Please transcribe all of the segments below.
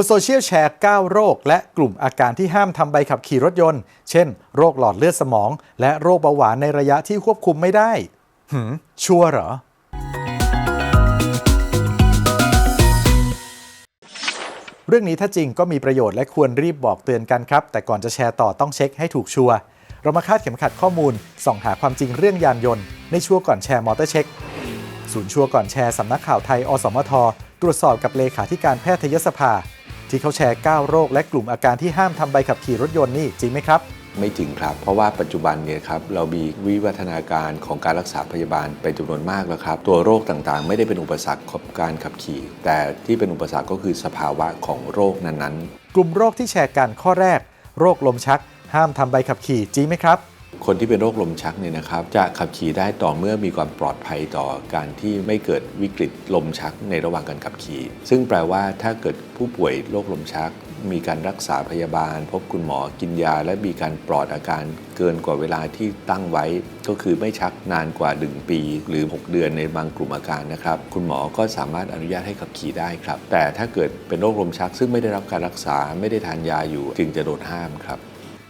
บนโซเชียลแชร์ 9 โรค และกลุ่มอาการที่ห้ามทำใบขับขี่รถยนต์ เช่น โรคหลอดเลือดสมอง และโรคเบาหวานในระยะที่ควบคุมไม่ได้ หืม ชัวร์เหรอเรื่องนี้ถ้าจริงก็มีประโยชน์และควรรีบบอกเตือนกันครับ แต่ก่อนจะแชร์ต่อต้องเช็คให้ถูกชัวร์เรามาคาดเข็มขัดข้อมูล ส่องหาความจริงเรื่องยานยนต์ ในชัวร์ก่อนแชร์มอเตอร์เช็ค ศูนย์ชัวร์ก่อนแชร์สำนักข่าวไทย อสมท ตรวจสอบกับเลขาธิการแพทยสภา ที่เขาแชร์ 9 โรคและกลุ่มอาการที่ห้ามทำใบขับขี่รถยนต์นี่จริงไหมครับไม่จริงครับ เพราะว่าปัจจุบันเนี่ยครับเรามีวิวัฒนาการของการรักษาพยาบาลเป็นจำนวนมากแล้วครับ ตัวโรคต่างๆ ไม่ได้เป็นอุปสรรคของการขับขี่ แต่ที่เป็นอุปสรรคก็คือสภาวะของโรคนั้นๆ กลุ่มโรคที่แชร์กันข้อแรก โรคลมชัก ห้ามทำใบขับขี่จริงไหมครับ คนที่เป็นโรคลมชักเนี่ยนะครับจะขับขี่ได้ต่อเมื่อมีความปลอดภัยต่อการที่ไม่เกิดวิกฤตลมชักในระหว่างการขับขี่ ซึ่งแปลว่าถ้าเกิดผู้ป่วยโรคลมชัก มีการรักษาพยาบาล พบคุณหมอกินยา และมีการปลอดอาการเกินกว่าเวลาที่ตั้งไว้ ก็คือไม่ชักนานกว่า 1 ปี หรือ 6 เดือนในบางกลุ่มอาการนะครับคุณหมอก็สามารถอนุญาตให้ขับขี่ได้ครับ แต่ถ้าเกิดเป็นโรคลมชัก ซึ่งไม่ได้รับการรักษาไม่ได้ทานยาอยู่จึงจะโดนห้ามครับ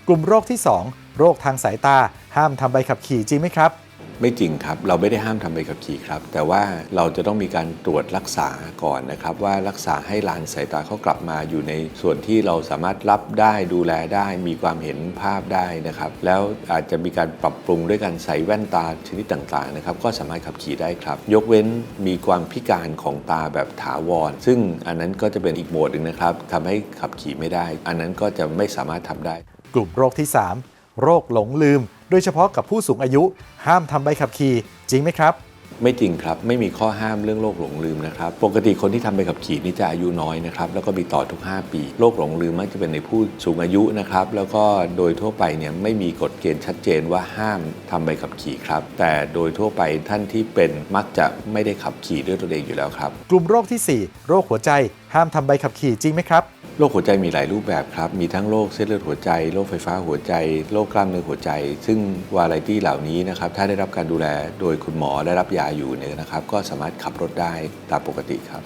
กลุ่มโรคที่ 2 โรคทางสายตา ห้ามทำใบขับขี่จริงไหมครับ ไม่จริงครับ เราไม่ได้ห้ามทำใบขับขี่ครับ แต่ว่าเราจะต้องมีการตรวจรักษาก่อนนะครับ ว่ารักษาให้ลานสายตาเขากลับมาอยู่ในส่วนที่เราสามารถรับได้ดูแลได้ มีความเห็นภาพได้นะครับ แล้วอาจจะมีการปรับปรุงด้วยการใส่แว่นตาชนิดต่างๆนะครับ ก็สามารถขับขี่ได้ครับ ยกเว้นมีความพิการของตาแบบถาวร ซึ่งอันนั้นก็จะเป็นอีกโหมดหนึ่งนะครับทำให้ขับขี่ไม่ได้ อันนั้นก็จะไม่สามารถทำได้ กลุ่มโรคที่ 3 โรคหลงลืม โดยเฉพาะกับผู้สูงอายุ ห้ามทำใบขับขี่จริงไหมครับ ไม่จริงครับ ไม่มีข้อห้ามเรื่องโรคหลงลืมนะครับ ปกติคนที่ทำใบขับขี่นี่จะอายุน้อยนะครับแล้วก็มีต่อทุก 5 ปีโรคหลงลืมมักจะเป็นในผู้สูงอายุนะครับแล้วก็โดยทั่วไปเนี่ยไม่มีกฎเกณฑ์ชัดเจนว่าห้ามทำใบขับขี่ครับ แต่โดยทั่วไปท่านที่เป็นมักจะไม่ได้ขับขี่ด้วยตัวเองอยู่แล้วครับ กลุ่มโรคที่ 4 โรคหัวใจ ห้ามทำใบขับขี่จริงไหมครับ โรคหัวใจมีหลายรูปแบบครับ มีทั้งโรคเส้นเลือดหัวใจ โรคไฟฟ้าหัวใจ โรคกล้ามเนื้อหัวใจ ซึ่งวาไรตี้เหล่านี้นะครับ ถ้าได้รับการดูแลโดยคุณหมอได้รับยาอยู่เนี่ยนะครับ ก็สามารถขับรถได้ตามปกติครับ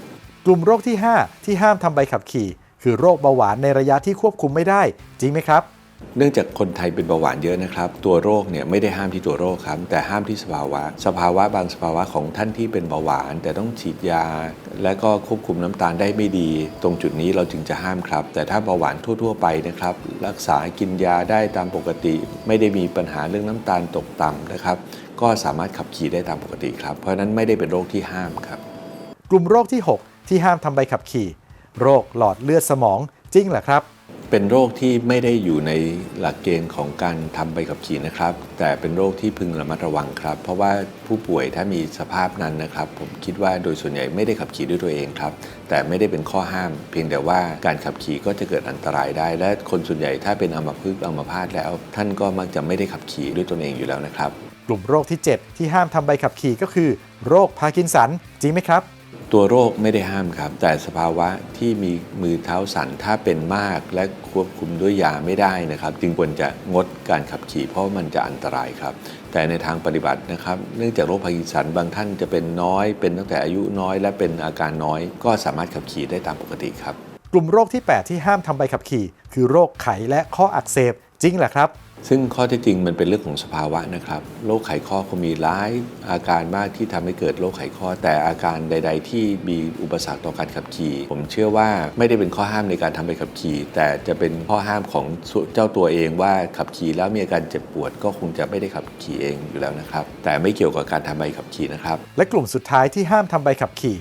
กลุ่มโรคที่ 5 ที่ห้ามทำใบขับขี่ คือโรคเบาหวานในระยะที่ควบคุมไม่ได้ จริงไหมครับ เนื่องจากคนไทยเป็นเบาหวานเยอะนะครับ ตัวโรคเนี่ยไม่ได้ห้ามที่ตัวโรคครับ แต่ห้ามที่สภาวะ สภาวะบางสภาวะของท่านที่เป็นเบาหวาน แต่ต้องฉีดยา และก็ควบคุมน้ำตาลได้ไม่ดี ตรงจุดนี้เราจึงจะห้ามครับ แต่ถ้าเบาหวานทั่ว ๆ ไปนะครับ รักษากินยาได้ตามปกติ ไม่ได้มีปัญหาเรื่องน้ำตาลตกต่ำนะครับ ก็สามารถขับขี่ได้ตามปกติครับ เพราะนั้นไม่ได้เป็นโรคที่ห้ามครับ กลุ่มโรคที่ 6 ที่ห้ามทำใบขับขี่ โรคหลอดเลือดสมองจริงเหรอครับ เป็นโรคที่ไม่ได้อยู่ในหลักเกณฑ์ของการทำใบขับขี่นะครับ แต่เป็นโรคที่พึงระมัดระวังครับ เพราะว่าผู้ป่วยถ้ามีสภาพนั้นนะครับ ผมคิดว่าโดยส่วนใหญ่ไม่ได้ขับขี่ด้วยตัวเองครับ แต่ไม่ได้เป็นข้อห้าม เพียงแต่ว่าการขับขี่ก็จะเกิดอันตรายได้ และคนส่วนใหญ่ถ้าเป็นอัมพฤกษ์อัมพาตแล้ว ท่านก็มักจะไม่ได้ขับขี่ด้วยตนเองอยู่แล้วนะครับ กลุ่มโรคที่ 7 ที่ห้ามทำใบขับขี่ก็คือ โรคพาร์กินสันจริงไหมครับ ตัวโรคไม่ได้ห้ามครับ แต่สภาวะที่มีมือเท้าสั่นถ้าเป็นมากและควบคุมด้วยยาไม่ได้นะครับ จึงควรจะงดการขับขี่เพราะมันจะอันตรายครับ แต่ในทางปฏิบัตินะครับ เนื่องจากโรคพาร์กินสันบางท่านจะเป็นน้อย เป็นตั้งแต่อายุน้อย และเป็นอาการน้อย ก็สามารถขับขี่ได้ตามปกติครับ กลุ่มโรคที่ 8 ที่ห้ามทำใบขับขี่ คือโรคไขและข้ออักเสบจริงเหรอครับ ซึ่งข้อท็จจริงมันเป็นเรื่องของสภาวะนะครับโรคไขข้อเขามีหลายอาการมากที่ทำให้เกิดโรคไขข้อ แต่อาการใด ๆ ที่มีอุปสรรคต่อการขับขี่ ผมเชื่อว่าไม่ได้เป็นข้อห้ามในการทำใบขับขี่ แต่จะเป็นข้อห้ามของเจ้าตัวเองว่าขับขี่แล้วมีอาการเจ็บปวด ก็คงจะไม่ได้ขับขี่เองอยู่แล้วนะครับแต่ไม่เกี่ยวกับการทำใบขับขี่นะครับและกลุ่มสุดท้ายที่ห้ามทำใบขับขี่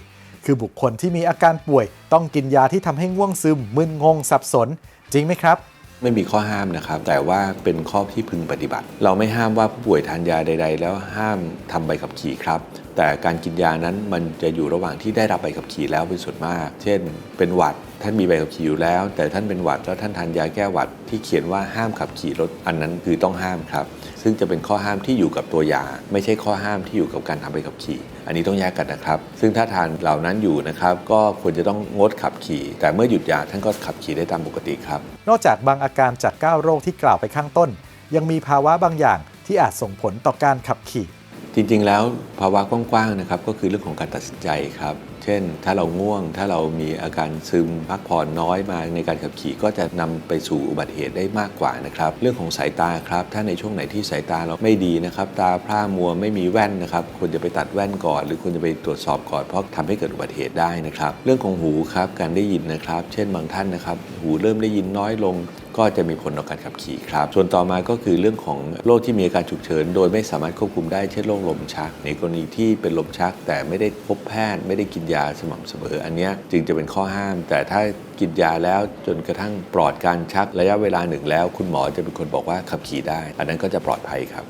คือบุคคลที่มีอาการป่วย ต้องกินยาที่ทำให้ง่วงซึมมึนงงสับสน จริงไหมครับ ไม่มีข้อห้ามนะครับ แต่ว่าเป็นข้อที่พึงปฏิบัติ เราไม่ห้ามว่าผู้ป่วยทานยาใด ๆ แล้วห้ามทำใบขับขี่ครับแต่การกินยานั้นมันจะอยู่ระหว่างที่ได้รับใบขับขี่แล้วเป็นส่วนมาก เช่น เป็นหวัดท่านมีใบขับขี่อยู่แล้ว แต่ท่านเป็นหวัดแล้วท่านทานยาแก้หวัดที่เขียนว่าห้ามขับขี่รถอันนั้นคือต้องห้ามครับ ซึ่งจะเป็นข้อห้ามที่อยู่กับตัวยา ไม่ใช่ข้อห้ามที่อยู่กับการทำใบขับขี่ อันนี้ต้องแยกกันนะครับ ซึ่งถ้าทานเหล่านั้นอยู่นะครับ ก็ควรจะต้องงดขับขี่ แต่เมื่อหยุดยาท่านก็ขับขี่ได้ตามปกติครับ นอกจากบางอาการจาก9โรคที่กล่าวไปข้างต้น ยังมีภาวะบางอย่างที่อาจส่งผลต่อการขับขี่ จริงๆ แล้วภาวะกว้างๆนะครับก็คือเรื่องของการตัดสินใจครับ เช่น ถ้าเราง่วง ถ้าเรามีอาการซึมพักผ่อนน้อยมาในการขับขี่ก็จะนำไปสู่อุบัติเหตุได้มากกว่านะครับ เรื่องของสายตาครับ ถ้าในช่วงไหนที่สายตาเราไม่ดีนะครับ ตาพร่ามัวไม่มีแว่นนะครับควรจะไปตัดแว่นก่อน หรือควรจะไปตรวจสอบก่อนเพราะทำให้เกิดอุบัติเหตุได้นะครับ เรื่องของหูครับการได้ยินนะครับ เช่นบางท่านนะครับ หูเริ่มได้ยินน้อยลง ก็จะมีผลต่อการขับขี่ครับ ส่วนต่อมาก็คือเรื่องของโรคที่มีอาการฉุกเฉิน โดยไม่สามารถควบคุมได้เช่นโรคลมชัก ในกรณีที่เป็นลมชัก แต่ไม่ได้พบแพทย์ไม่ได้กินยาสม่ำเสมอ อันนี้จึงจะเป็นข้อห้าม แต่ถ้ากินยาแล้วจนกระทั่งปลอดการชักระยะเวลาหนึ่งแล้ว คุณหมอจะเป็นคนบอกว่าขับขี่ได้ อันนั้นก็จะปลอดภัยครับ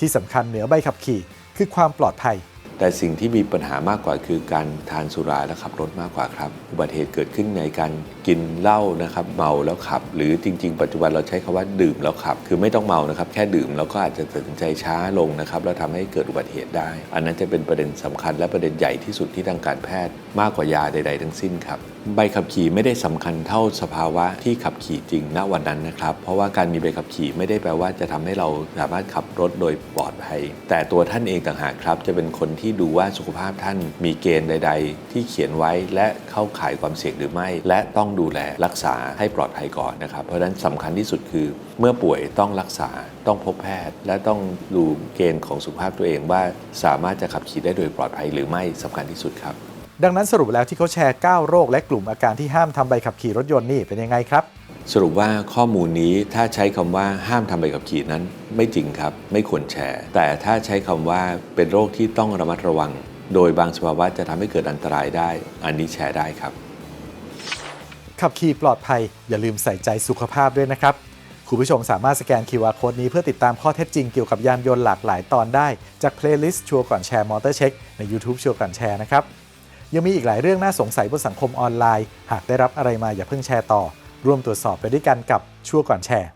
ที่สำคัญเหนือใบขับขี่ คือความปลอดภัย แต่สิ่งที่มีปัญหามากกว่าคือการทานสุราและขับรถมากกว่าครับ อุบัติเหตุเกิดขึ้นในการกินเหล้านะครับ เมาแล้วขับ หรือจริง ๆ ปัจจุบันเราใช้คำว่าดื่มแล้วขับ คือไม่ต้องเมานะครับ แค่ดื่มแล้วก็อาจจะตัดสินใจช้าลงนะครับ แล้วทำให้เกิดอุบัติเหตุได้ อันนั้นจะเป็นประเด็นสำคัญและประเด็นใหญ่ที่สุดที่ทางการแพทย์ มากกว่ายาใด ๆ ทั้งสิ้นครับใบขับขี่ไม่ได้สำคัญเท่าสภาวะที่ขับขี่จริงณวันนั้นนะครับ เพราะว่าการมีใบขับขี่ไม่ได้แปลว่าจะทำให้เราสามารถขับรถโดยปลอดภัย แต่ตัวท่านเองต่างหากครับ จะเป็นคนที่ดูว่าสุขภาพท่านมีเกณฑ์ใด ๆ ที่เขียนไว้และเข้าข่ายความเสี่ยงหรือไม่ และต้องดูแลรักษาให้ปลอดภัยก่อนนะครับ เพราะฉะนั้นสำคัญที่สุดคือ เมื่อป่วยต้องรักษาต้องพบแพทย์ และต้องดูเกณฑ์ของสุขภาพตัวเองว่าสามารถจะขับขี่ได้โดยปลอดภัยหรือไม่สำคัญที่สุดครับดังนั้นสรุปแล้วที่เขาแชร์ 9 โรคและกลุ่มอาการที่ห้ามทำใบขับขี่รถยนต์นี่เป็นยังไงครับ สรุปว่าข้อมูลนี้ถ้าใช้คำว่าห้ามทำใบขับขี่นั้น ไม่จริงครับ ไม่ควรแชร์ แต่ถ้าใช้คำว่าเป็นโรคที่ต้องระมัดระวัง โดยบางสภาวะจะทำให้เกิดอันตรายได้ อันนี้แชร์ได้ครับ ขับขี่ปลอดภัย อย่าลืมใส่ใจสุขภาพด้วยนะครับ คุณผู้ชมสามารถสแกน QR Code นี้เพื่อติดตามข้อเท็จจริงเกี่ยวกับยานยนต์หลากหลายตอนได้ จากเพลย์ลิสต์ชัวร์ก่อนแชร์มอเตอร์เช็คใน YouTube ชัวร์ก่อนแชร์นะครับยังมีอีกหลายเรื่องน่าสงสัยบนสังคมออนไลน์ หากได้รับอะไรมาอย่าเพิ่งแชร์ต่อ ร่วมตรวจสอบไปด้วยกันกับชั่วก่อนแชร์